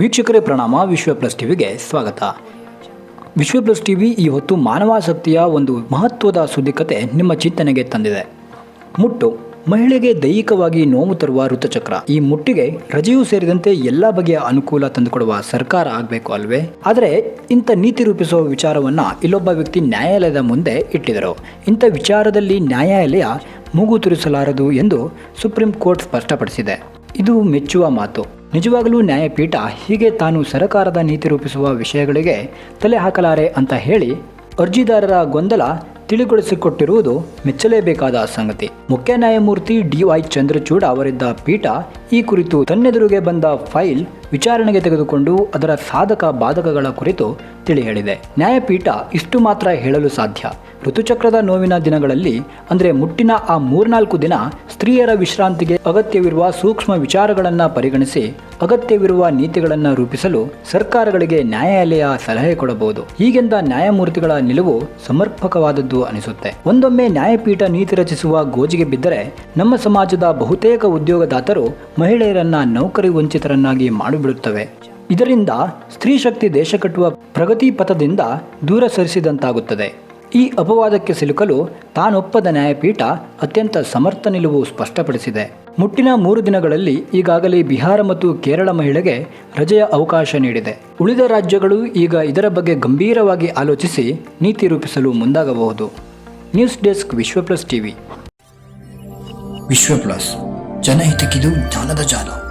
ವೀಕ್ಷಕರೇ ಪ್ರಣಾಮ, ವಿಶ್ವ ಪ್ಲಸ್ ಟಿವಿಗೆ ಸ್ವಾಗತ. ವಿಶ್ವ ಪ್ಲಸ್ ಟಿವಿ ಈ ಹೊತ್ತು ಮಾನವಾಸಕ್ತಿಯ ಒಂದು ಮಹತ್ವದ ಸುದ್ದಿಕತೆ ನಿಮ್ಮ ಚಿಂತನೆಗೆ ತಂದಿದೆ. ಮುಟ್ಟು, ಮಹಿಳೆಗೆ ದೈಹಿಕವಾಗಿ ನೋವು ತರುವ ಋತುಚಕ್ರ. ಈ ಮುಟ್ಟಿಗೆ ರಜೆಯೂ ಸೇರಿದಂತೆ ಎಲ್ಲ ಬಗೆಯ ಅನುಕೂಲ ತಂದುಕೊಡುವ ಸರ್ಕಾರ ಆಗಬೇಕು ಅಲ್ವೇ? ಆದರೆ ಇಂಥ ನೀತಿ ರೂಪಿಸುವ ವಿಚಾರವನ್ನು ಇಲ್ಲೊಬ್ಬ ವ್ಯಕ್ತಿ ನ್ಯಾಯಾಲಯದ ಮುಂದೆ ಇಟ್ಟಿದರು ಇಂಥ ವಿಚಾರದಲ್ಲಿ ನ್ಯಾಯಾಲಯ ಮೂಗು ತುರಿಸಲಾರದು ಎಂದು ಸುಪ್ರೀಂ ಕೋರ್ಟ್ ಸ್ಪಷ್ಟಪಡಿಸಿದೆ. ಇದು ಮೆಚ್ಚುವ ಮಾತು. ನಿಜವಾಗಲೂ ನ್ಯಾಯಪೀಠ ಹೀಗೆ ತಾನು ಸರಕಾರದ ನೀತಿ ರೂಪಿಸುವ ವಿಷಯಗಳಿಗೆ ತಲೆ ಹಾಕಲಾರೆ ಅಂತ ಹೇಳಿ ಅರ್ಜಿದಾರರ ಗೊಂದಲ ತಿಳಿಗೊಳಿಸಿಕೊಟ್ಟಿರುವುದು ಮೆಚ್ಚಲೇಬೇಕಾದ ಸಂಗತಿ. ಮುಖ್ಯ ನ್ಯಾಯಮೂರ್ತಿ ಡಿವೈ ಚಂದ್ರಚೂಡ್ ಅವರಿದ್ದ ಪೀಠ ಈ ಕುರಿತು ತನ್ನೆದುರಿಗೆ ಬಂದ ಫೈಲ್ ವಿಚಾರಣೆಗೆ ತೆಗೆದುಕೊಂಡು ಅದರ ಸಾಧಕ ಬಾಧಕಗಳ ಕುರಿತು ತಿಳಿ ಹೇಳಿದೆ ನ್ಯಾಯಪೀಠ ಇಷ್ಟು ಮಾತ್ರ ಹೇಳಲು ಸಾಧ್ಯ. ಋತುಚಕ್ರದ ನೋವಿನ ದಿನಗಳಲ್ಲಿ, ಅಂದರೆ ಮುಟ್ಟಿನ ಆ ಮೂರ್ನಾಲ್ಕು ದಿನ, ಸ್ತ್ರೀಯರ ವಿಶ್ರಾಂತಿಗೆ ಅಗತ್ಯವಿರುವ ಸೂಕ್ಷ್ಮ ವಿಚಾರಗಳನ್ನು ಪರಿಗಣಿಸಿ ಅಗತ್ಯವಿರುವ ನೀತಿಗಳನ್ನು ರೂಪಿಸಲು ಸರ್ಕಾರಗಳಿಗೆ ನ್ಯಾಯಾಲಯ ಸಲಹೆ ಕೊಡಬಹುದು. ಹೀಗೆಂದ ನ್ಯಾಯಮೂರ್ತಿಗಳ ನಿಲುವು ಸಮರ್ಪಕವಾದದ್ದು ಅನಿಸುತ್ತೆ. ಒಂದೊಮ್ಮೆ ನ್ಯಾಯಪೀಠ ನೀತಿ ರಚಿಸುವ ಗೋಜಿಗೆ ಬಿದ್ದರೆ ನಮ್ಮ ಸಮಾಜದ ಬಹುತೇಕ ಉದ್ಯೋಗದಾತರು ಮಹಿಳೆಯರನ್ನ ನೌಕರಿ ವಂಚಿತರನ್ನಾಗಿ ಮಾಡಿಬಿಡುತ್ತವೆ. ಇದರಿಂದ ಸ್ತ್ರೀ ಶಕ್ತಿ ದೇಶ ಕಟ್ಟುವ ಪ್ರಗತಿ ಪಥದಿಂದ ದೂರ ಸರಿಸಿದಂತಾಗುತ್ತದೆ. ಈ ಅಪವಾದಕ್ಕೆ ಸಿಲುಕಲು ತಾನೊಪ್ಪದ ನ್ಯಾಯಪೀಠ ಅತ್ಯಂತ ಸಮರ್ಥ ನಿಲುವು ಸ್ಪಷ್ಟಪಡಿಸಿದೆ. ಮುಟ್ಟಿನ ಮೂರು ದಿನಗಳಲ್ಲಿ ಈಗಾಗಲೇ ಬಿಹಾರ ಮತ್ತು ಕೇರಳ ಮಹಿಳೆಗೆ ರಜೆಯ ಅವಕಾಶ ನೀಡಿದೆ. ಉಳಿದ ರಾಜ್ಯಗಳು ಈಗ ಇದರ ಬಗ್ಗೆ ಗಂಭೀರವಾಗಿ ಆಲೋಚಿಸಿ ನೀತಿ ರೂಪಿಸಲು ಮುಂದಾಗಬಹುದು. News desk Vishwa plus TV. Vishwa plus ಜನಹಿತಕ್ಕಿದು ಜ್ಞಾನದ ಜಾಲ.